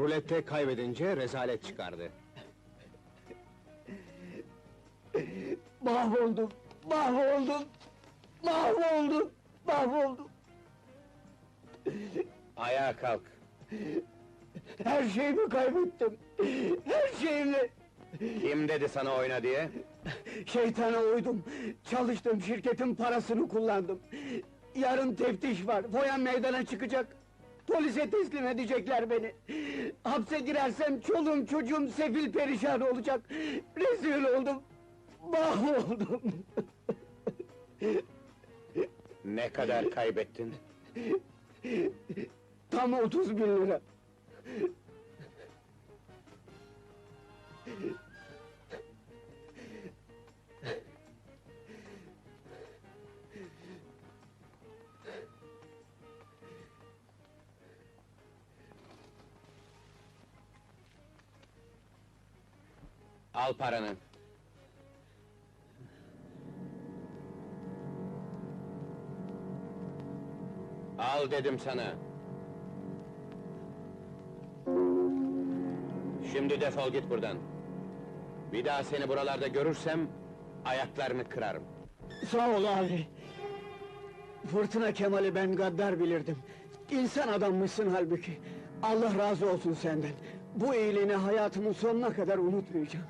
Rulette kaybedince rezalet çıkardı. Mahvoldum, mahvoldum, mahvoldum, mahvoldum. Ayağa kalk. Her şeyimi kaybettim. Her şeyimi. Kim dedi sana oyna diye? Şeytana uydum. Çalıştım, şirketin parasını kullandım. Yarın teftiş var, Foyan meydana çıkacak. Polise teslim edecekler beni. Hapse girersem çoluğum çocuğum sefil perişan olacak. Rezil oldum. Mahvoldum. Ne kadar kaybettin? Tam 30 bin lira. Al paranı. Al dedim sana. Şimdi defol git buradan. Bir daha seni buralarda görürsem ayaklarını kırarım. Sağ ol abi. Fırtına Kemal'i ben gaddar bilirdim. İnsan adammışsın halbuki. Allah razı olsun senden. Bu iyiliğini hayatımın sonuna kadar unutmayacağım.